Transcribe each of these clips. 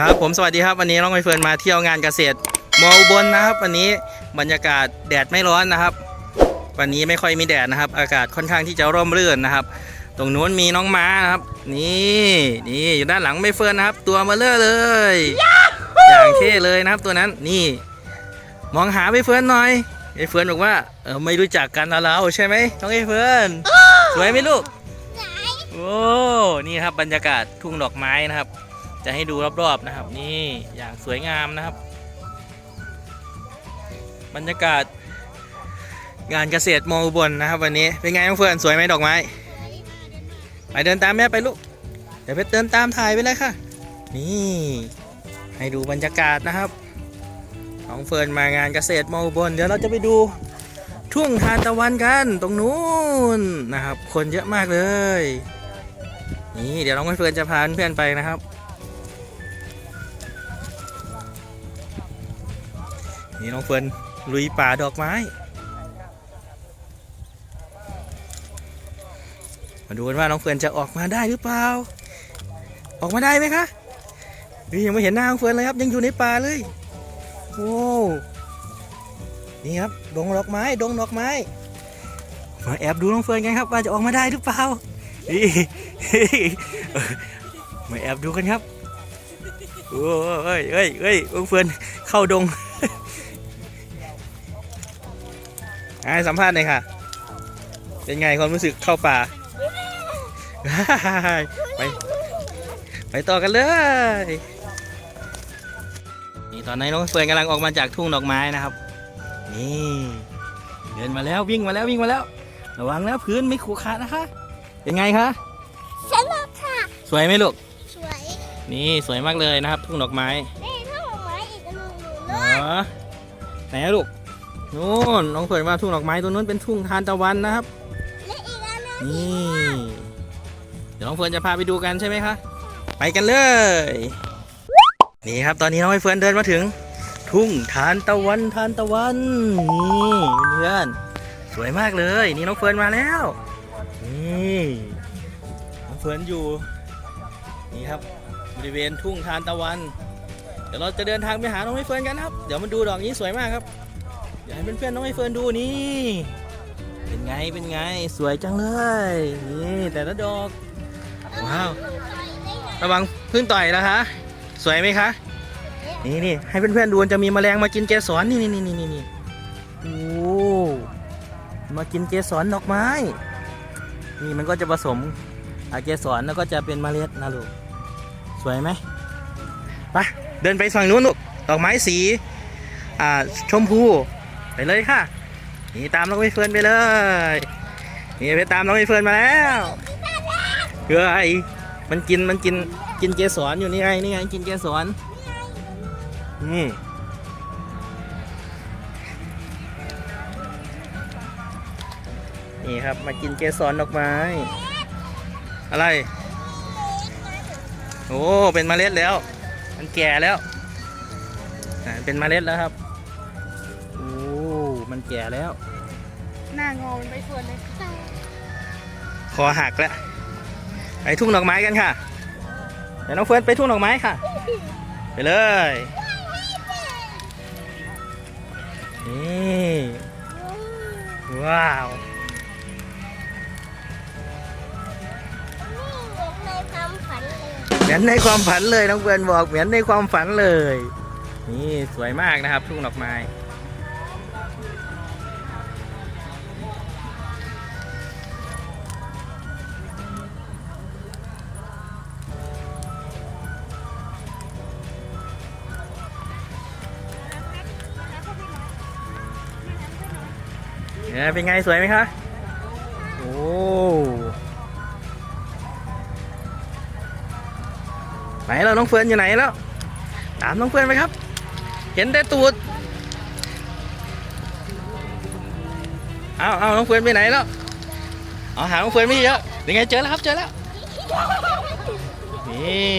ครับผมสวัสดีครับวันนี้น้องใบเฟิร์นมาเที่ยวงานเกษตรมออุบลนะครับ วันนี้บรรยากาศแดดไม่ร้อนนะครับ วันนี้ไม่ค่อยมีแดดนะครับ อากาศค่อนข้างที่จะร่มรื่นนะครับ ตรงนู้นมีน้องม้านะครับ นี่นี่อยู่ด้านหลังใบเฟิร์นนะครับ ตัวเมาเลอร์เลย อย่างเท่เลยนะครับตัวนั้นนี่ มองหาใบเฟิร์นหน่อยใบเฟิร์นบอกว่าเออไม่รู้จักกันนะเราใช่ไหมน้องใบเฟิร์นสวยไหมลูกโอ้นี่ครับบรรยากาศทุ่งดอกไม้นะครับ จะให้ดูรอบๆนะครับ นี่อย่างสวยงามนะครับ บรรยากาศ งานเกษตรมออุบลนะครับ วันนี้เป็นไงน้องเฟิร์นสวยไหมดอกไม้ไปเดินตามแม่ไปลูกเดี๋ยวไปเดินตามถ่ายไปเลยค่ะ นี่ให้ดูบรรยากาศนะครับน้องเฟิร์นมางานเกษตรมออุบลเดี๋ยวเราจะไปดูทุ่งทานตะวันกันตรงนู้นนะครับ คนเยอะมากเลย นี่เดี๋ยวน้องเฟิร์นจะพาเพื่อนไปนะครับ นี่น้องเฟิร์นลุยป่าดอกไม้ มาดูกันว่าน้องเฟิร์นจะออกมาได้หรือเปล่า ออกมาได้ไหมคะเฮ้ยยังไม่เห็นหน้าน้องเฟิร์นเลยครับ ยังอยู่ในป่าเลยโอ้นี่ครับดงดอกไม้ดงดอกไม้ มาแอบดูน้องเฟิร์นกันครับ ว่าจะออกมาได้หรือเปล่านี่มาแอบดูกันครับโอ้เอ้ยเอ้ยเอ้ยน้องเฟิร์นเข้าดง ให้สัมภาษณ์หน่อยค่ะ เป็นไงความรู้สึกเข้าป่า ไปไปต่อกันเลย นี่ตอนนี้น้องเฟิร์นกำลังออกมาจากทุ่งดอกไม้นะครับ นี่เดินมาแล้ววิ่งมาแล้ววิ่งมาแล้ว ระวังนะพื้นไม่ขรุขระนะคะ เป็นไงคะสนุกค่ะ สวยไหมลูก สวย นี่สวยมากเลยนะครับ ทุ่งดอกไม้นี่ถ้าหมไม้อีกอันหนึ่งหนูเลอ๋อยไหนอะลูก นู่นน้องเฟิร์นว่าทุ่งดอกไม้ตัวนู้นเป็นทุ่งทานตะวันนะครับและอีกอันหนึงนี่เดี๋ยวน้องเฟิร์นจะพาไปดูกันใช่ไหมคะไปกันเลย นี่ครับตอนนี้น้องเฟิร์นเดินมาถึง ทุ่งทานตะวันทานตะวันนี่เพื่อนๆสวยมากเลย นี่น้องเฟิร์นมาแล้วนี่น้องเฟิร์นอยู่นี่ครับบริเวณทุ่งทานตะวัน เดี๋ยวเราจะเดินทางไปหาน้องไม้เฟิร์นกันนะครับ เดี๋ยวมาดูดอกนี้สวยมากครับ เดี๋ยวให้เพื่อนๆน้องไม้เฟิร์นดูนี่ เป็นไงเป็นไงสวยจังเลย นี่แต่ละดอก ว้าว ระวังพึ่งต่อยนะคะ สวยไหมคะ นี่นี่ให้เพื่อนๆดูจะมีแมลงมากินเกสรนี่นี่นี่นี่นี่โอ้มากินเกสรดอกไม้ นี่มันก็จะผสมอาเกสรแล้วก็จะเป็นเมล็ดนะลูก สวยไหมไปเดินไปฝั่งนู้นลูกดอกไม้สี อ่า ชมพู เลยค่ะนี่ตามน้องใบเฟิร์นไปเลยนี่ไปตามน้องใบเฟิร์นมาแล้วเฮ้ยมันกินมันกินกินเกสรอยู่นี่ไงนี่ไงกินเกสรนี่นี่ครับมากินเกสรดอกไม้ อะไร โอ้เป็นเมล็ดแล้ว มันแก่แล้วเป็นเมล็ดแล้วครับ แก่แล้ว หน้างงไปส่วนเลยค่ะคอหักแล้วไปทุ่งดอกไม้กันค่ะเดี๋ยวน้องเฟิร์นไปทุ่งดอกไม้ค่ะ ไปเลยนี่ว้าวนี่ในความฝันเลยเหมือนในความฝันเลยน้องเฟิร์นบอกเหมือนในความฝันเลย นี่สวยมากนะครับทุ่งดอกไม้ เนี่ยเป็นไงสวยไหมคะ โอ้ไหนเราน้องเฟิร์นอยู่ไหนแล้ว ตามน้องเฟิร์นไปครับ เห็นแต่ตูดเอาเอาน้องเฟิร์นไปไหนแล้วเอาหาน้องเฟิร์นไม่เยอะยังไงเจอแล้วครับเจอแล้ว นี่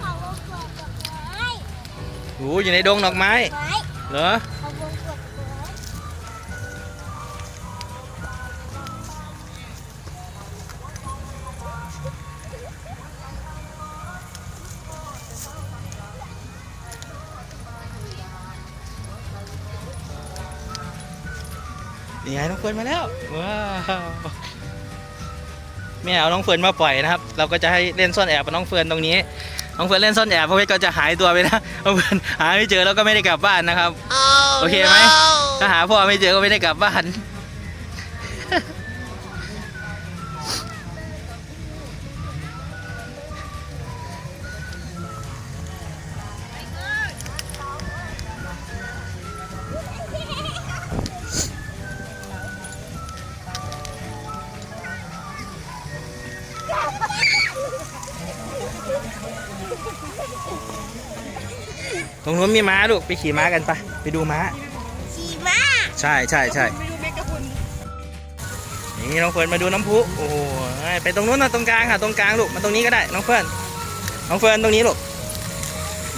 เขาวงกดดอกไม้โอ้อยู่ในดงดอกไม้ เหรอนี่ไงน้องเฟิร์นมาแล้วว้าวแม่เอาน้องเฟิร์นมาปล่อยนะครับ เราก็จะให้เล่นซ่อนแอบกับน้องเฟิร์นตรงนี้ น้องเฟิร์นเล่นซ่อนแอบพ่อเพชรก็จะหายตัวไปนะน้องเฟิร์นหาไม่เจอแล้วก็ไม่ได้กลับบ้านนะครับ โอเคไหมถ้าหาพ่อไม่เจอก็ไม่ได้กลับบ้าน ตรงนู้นมีม้าลูกไปขี่ม้ากันปะไปดูม้า ขี่ม้า ใช่ใช่ใช่นี่น้องเฟิร์นมาดูน้ำพุโอ้โหไปตรงนู้นนะตรงกลางค่ะตรงกลางลูกมาตรงนี้ก็ได้น้องเฟิร์นน้องเฟิร์นตรงนี้ลูก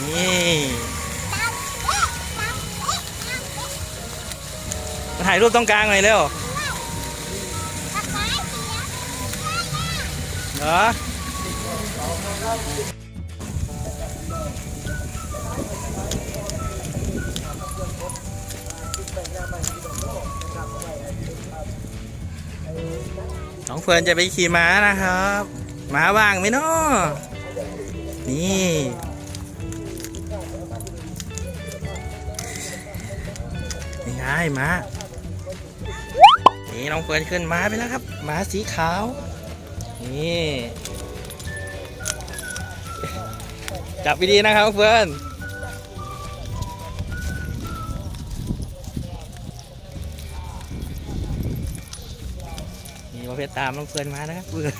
นี่มาถ่ายรูปตรงกลางหน่อยเร็วเหรอ น้องเฟิร์นจะไปขี่ม้านะครับม้าว่างไหมเนาะนี่นี่ไงม้านี่น้องเฟิร์นขึ้นม้าไปแล้วครับม้าสีขาว นี่จับไปดีนะครับเฟิร์น ไปตามลงเฟินมานะครับเบื่อ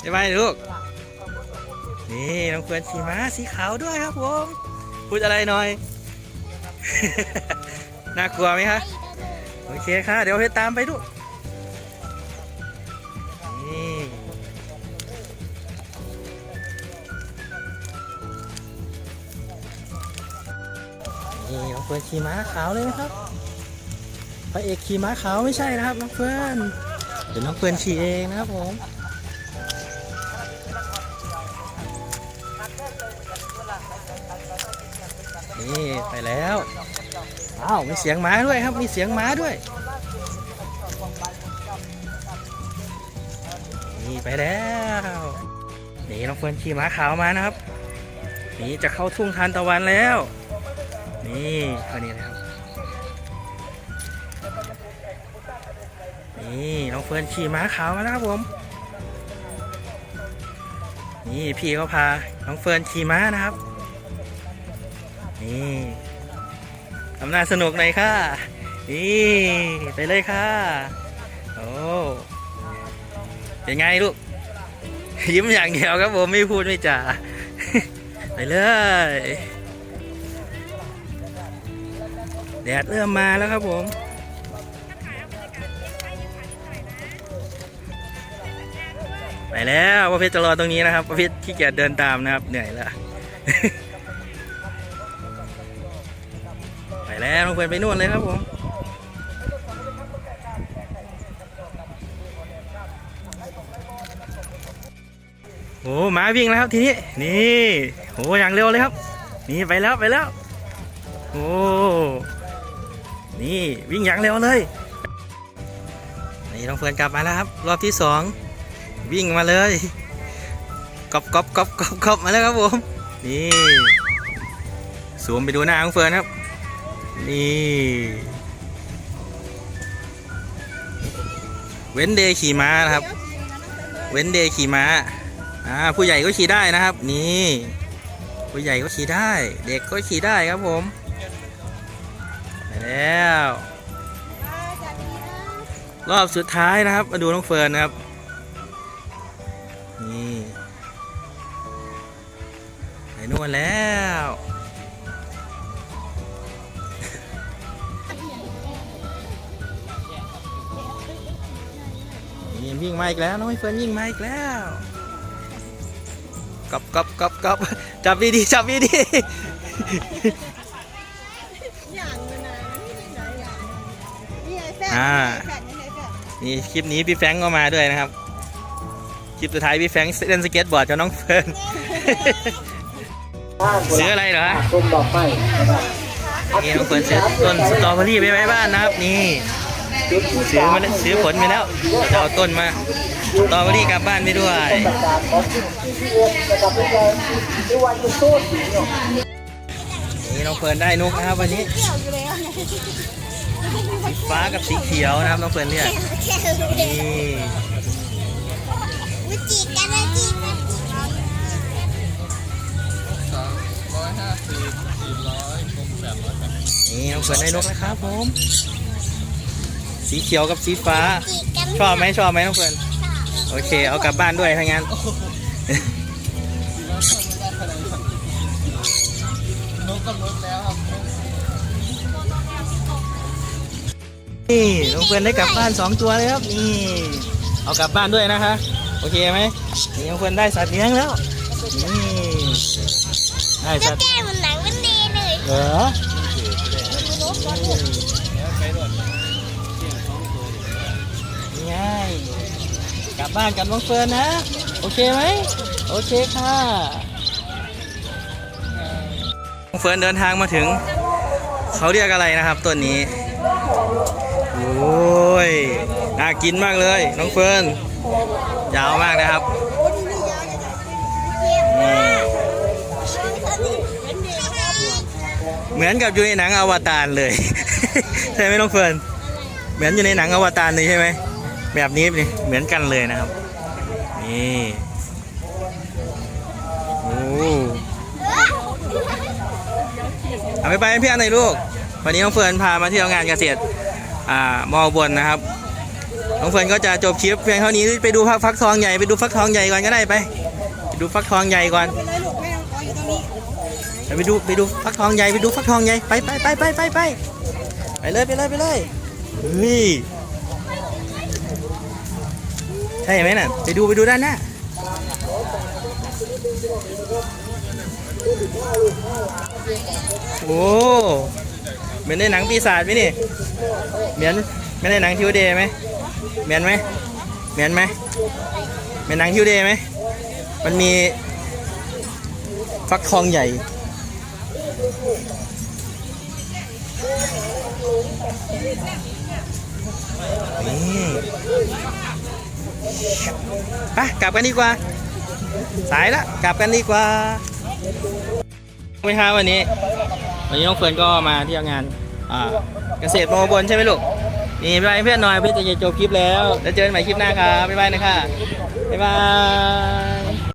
ไปไปลูก นี่ลงเฟินสีม้าสีขาวด้วยครับผมพูดอะไรหน่อย น่ากลัวไหมคะ โอเคค่ะ เดี๋ยวเพชรตามไปดู นี่น้องเฟิร์นขี่ม้าขาวเลยนะครับพระเอกขี่ม้าขาวไม่ใช่นะครับน้องเฟิร์นเดี๋ยวน้องเฟิร์นขี่เองนะครับผมนี่ไปแล้วอ้าวมีเสียงม้าด้วยครับมีเสียงม้าด้วยนี่ไปแล้วนี่น้องเฟิร์นขี่ม้าขาวมานะครับนี่จะเข้าทุ่งทานตะวันแล้ว นี่คนนี้นะครับ นี่น้องเฟิร์นขี่ม้าขาวมาแล้วครับผม นี่พี่เขาพา น้องเฟิร์นขี่ม้านะครับ นี่ทำหน้าสนุกหน่อยค่ะ นี่ไปเลยค่ะ โอ้เป็นไงลูก ยิ้มอย่างเดียวครับผมไม่พูดไม่จ่าไปเลย แดดเริ่มมาแล้วครับผมไปแล้วประเภทจะรอตรงนี้นะครับ ประเภทขี้เกียจเดินตามนะครับ เหนื่อยแล้วไปแล้วน้องเพื่อนไปนู่นเลยครับผมโอ้หมาวิ่งแล้วครับทีนี้นี่โอ้อย่างเร็วเลยครับ นี่ไปแล้วไปแล้ว โอ้ นี่วิ่งอย่างเร็วเลย นี่น้องเฟิร์นกลับมาแล้วครับ รอบที่สองวิ่งมาเลยกอบกอบกอบกอบกอบมาแล้วครับผม นี่ซูมไปดูหน้าน้องเฟิร์นครับ นี่ เว้นเดย์ขี่ม้านะครับ เว้นเดย์ขี่ม้าอ่าผู้ใหญ่ก็ขี่ได้นะครับ นี่ ผู้ใหญ่ก็ขี่ได้ เด็กก็ขี่ได้ครับผม แล้ว รอบสุดท้ายนะครับ มาดูน้องเฟิร์นนะครับ นี่ไปนู่นแล้วนี่วิ่งมาอีกแล้วน้องเฟิร์นวิ่งมาอีกแล้วกอบกอบกอบกอบจับดีๆจับดีอ อ่าแฟนนี่ไงแฟนนี่คลิปนี้พี่แฟรงก์ก็มาด้วยนะครับ คลิปสุดท้ายพี่แฟรงก์เล่นสเก็ตบอร์ดกับน้องเฟิร์นซื้ออะไรเหรอต้นดอกไม้นะครับนี่น้องเฟิร์นซื้อต้นสตรอเบอรี่ไปไว้บ้านนะครับ นี่ซื้อมาแล้วซื้อผลไปแล้วจะเอาต้นมาสตรอเบอรี่กลับบ้านไปด้วยการของที่ที่เอ็นะครับไม่ใช่ไม่ว่าจะโต้นสีเนาะนี่น้องเฟิร์นได้นกนะครับวันนี้ สีฟ้ากับสีเขียวนะครับน้องเฟิร์นเนี่ยแค่รู้เด็นี่วิจิกันวิจิกันนี่น้องเฟิร์นได้นกนะครับผม สีเขียวกับสีฟ้า ชอบไหมชอบไหมน้องเฟิร์นโอเค เอากลับบ้านด้วยถ้างั้น นี่น้องเฟิร์นได้กลับบ้านสองตัวเลยครับนี่เอากลับบ้านด้วยนะคะ โอเคไหมนี่น้องเฟิร์นได้สัตว์เลี้ยงแล้วนี่ได้สัตว์แก้มันหนังมันดีเลยเหรอนี่ไงกลับบ้านกับน้องเฟิร์นนะ โอเคไหมโอเคค่ะน้องเฟิร์นเดินทางมาถึง เขาเรียกอะไรนะครับต้นนี้ โอ้ย น่ากินมากเลย น้องเฟิร์น ยาวมากนะครับเหมือนกับอยู่ในหนังอวตารเลย ใช่ไหมน้องเฟิร์น เหมือนอยู่ในหนังอวตารเลยใช่ไหม แบบนี้นี่เหมือนกันเลยนะครับ นี่โอ้เอาไปไปให้พี่อันหน่อยลูก วันนี้น้องเฟิร์นพามาเที่ยวงานเกษตร อ่ามอบนนะครับน้องเฟิร์นก็จะจบคลิปเพียงเท่านี้ไปดูฟักฟักทองใหญ่ไปดูฟักทองใหญ่ก่อนก็ได้ไปไปดูฟักทองใหญ่ก่อนไปเลยลูกแม่ขออยู่ตรงนี้ไปดูไปดูฟักทองใหญ่ไปดูฟักทองใหญ่ไปไปไปไปไปไปไปเลยไปเลยไปเลยเฮ้ยใช่ไหมน่ะไปดูไปดูด้านหน้าโอ้ เหมือนในหนังปีศาจไหมนี่ เหมือนเหมือนในหนังทิวเดย์ไหมเหมือนไหมเหมือนไหมเหมือนหนังทิวเดย์ไหมมันมีฟักทองใหญ่ นี่ไปกลับกันดีกว่า สายละกลับกันดีกว่าไม่ท้าวันนี้ วันนี้น้องเฟิร์นก็มาเที่ยวงานเกษตรมอบนใช่ไหมลูกนี่บ๊ายบายเพื่อนหน่อยเพื่อนจะจบคลิปแล้ว แล้วเจอกันใหม่คลิปหน้าครับบ๊ายบายนะคะบ๊ายบาย